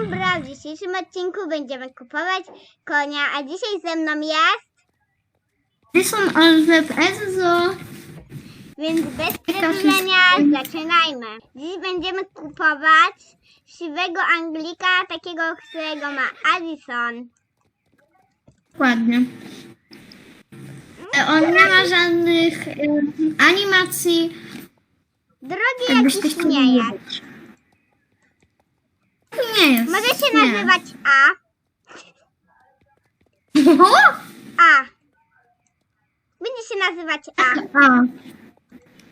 Umbra. W dzisiejszym odcinku będziemy kupować konia, a dzisiaj ze mną jest, Edison Alzeb Enzo. więc bez przedłużenia zaczynajmy. Dziś będziemy kupować siwego Anglika, takiego, którego ma Addison. Dokładnie. E, On nie ma żadnych e, animacji. Drogi jakiś nie jest. Nie jest. Może się nie. nazywać A. A. Będzie się nazywać A. A.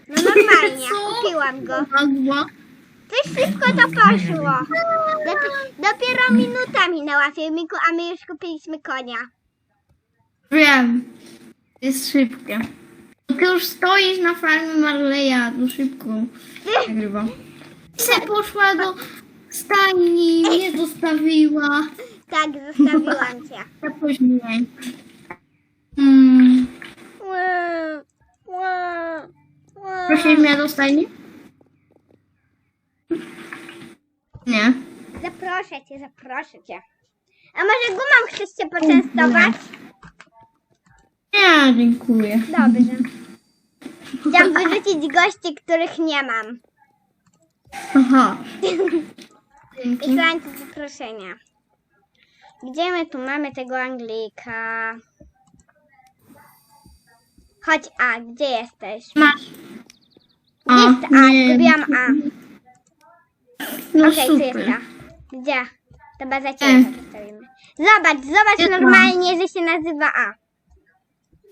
No normalnie, Co? kupiłam go. Magła. Coś szybko to poszło. Dopi- dopiero minuta minęła filmiku, a my już kupiliśmy konia. Wiem. Jest szybkie. Ty już stoisz na farmie Marleya, to szybko nagrywa. Se poszła do stajni, mnie zostawiła. Tak, zostawiłam cię. Ła, ła. Prosisz mnie do stajni? Nie. Zaproszę cię, zaproszę cię. A może gumą chcesz się poczęstować? Nie, dziękuję. Dobrze. Chciałam wyrzucić gości, których nie mam. Aha. Dzięki. Wysłałam ci zaproszenia. Gdzie my tu mamy tego Anglika? Chodź A, gdzie jesteś? Masz. Jest A? Zgubiłam A. No Okej, tu jest super. A. Gdzie? Chyba za E. ciebie postawimy. Zobacz, zobacz Jest normalnie, że się nazywa A.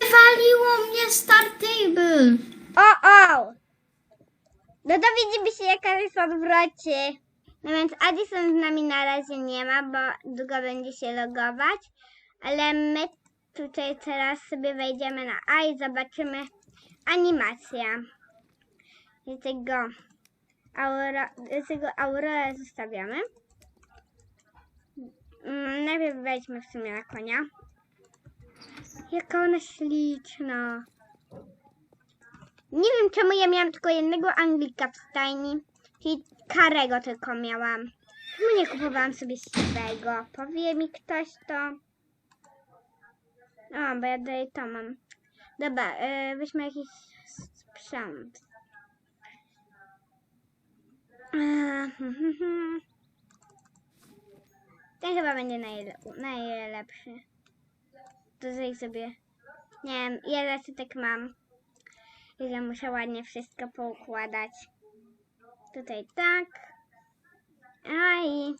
Wywaliło mnie Star Table. O, o! No to widzimy się jaka jest odwrocie. No więc Addison z nami na razie nie ma, bo długo będzie się logować. Ale my tutaj teraz sobie wejdziemy na A i zobaczymy animację. I tego aura, tego aurora zostawiamy. Mm, Najpierw wejdźmy w sumie na konia. Jaka ona śliczna. Nie wiem czemu ja miałam tylko jednego Anglika w stajni. Karego tylko miałam. Czemu nie kupowałam sobie siwego? Powie mi ktoś to. O, bo ja dalej to mam. Dobra, yy, weźmy jakiś sprzęt. Hmm. Ten chyba będzie najle najlepszy. Tutaj sobie. Nie wiem, ile tak mam. Ile muszę ładnie wszystko poukładać. Tutaj tak. A i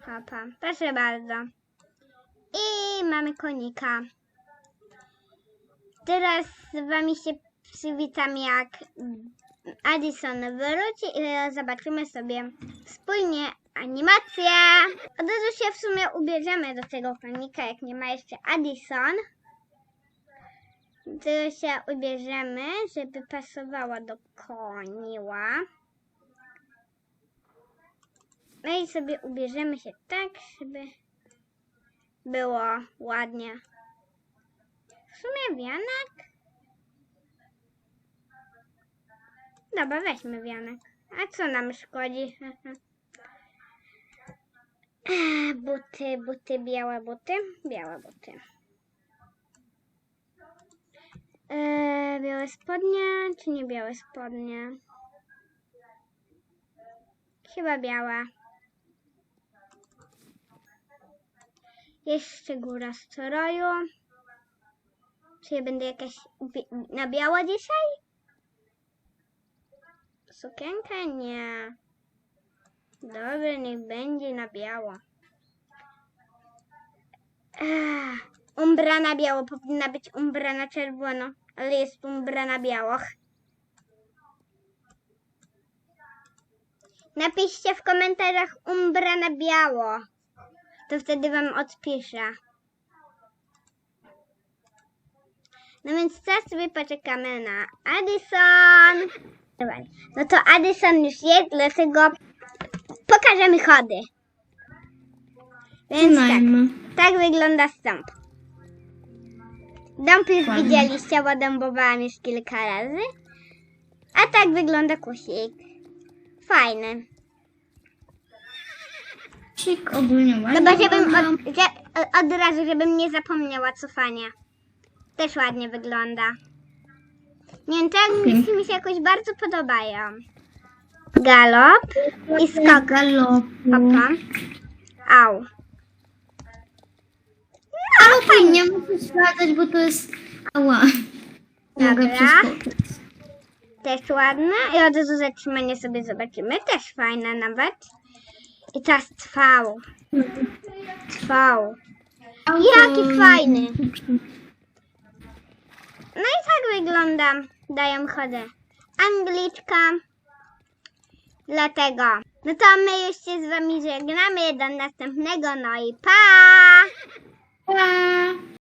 hopa. Proszę bardzo. I mamy konika. Teraz z wami się przywitam jak Addison wróci i zobaczymy sobie wspólnie animację. Od razu się w sumie ubierzemy do tego konika, jak nie ma jeszcze Addison. To się ubierzemy, żeby pasowała do koniła. No i sobie ubierzemy się tak, żeby było ładnie. W sumie wianek. Dobra, weźmy wianek. A co nam szkodzi? Buty, buty, białe buty, białe buty. Eee, białe spodnie, czy nie białe spodnie? Chyba białe. Jeszcze góra stroju. Czy ja będę jakaś na biało dzisiaj? Sukienkę? Nie. Dobra, niech będzie na biało. Ech, umbra na biało. Powinna być umbra na czerwono, ale jest umbra na biało. Napiszcie w komentarzach umbra na biało. To wtedy wam odpiszę. No więc teraz sobie poczekamy na Addison. Dobra. No to Addison już jest, dlatego pokażemy chody. Więc tak, tak wygląda stąp. Dąb już Ładnie. widzieliście, bo dębowałam już kilka razy. A tak wygląda kusik. Fajny. Cik ogólnie ładnie. Chyba, żebym wygląda. od, że, od razu, żebym nie zapomniała cofania. Też ładnie wygląda. Nie wiem, te mi się jakoś bardzo podobają. Galop i skok. Galopu. Opa. Au. Ale nie muszę sprawdzać, bo to jest... Ała. Mogę Dobra. przeskoczyć. Też ładne. I od razu zatrzymanie sobie zobaczymy. Też fajne nawet. I teraz trwał. Trwał. Jaki fajny. No i tak wygląda. Dają chodę. Angliczka. Dlatego. No to my już się z wami żegnamy. Do następnego. No i pa! Pa!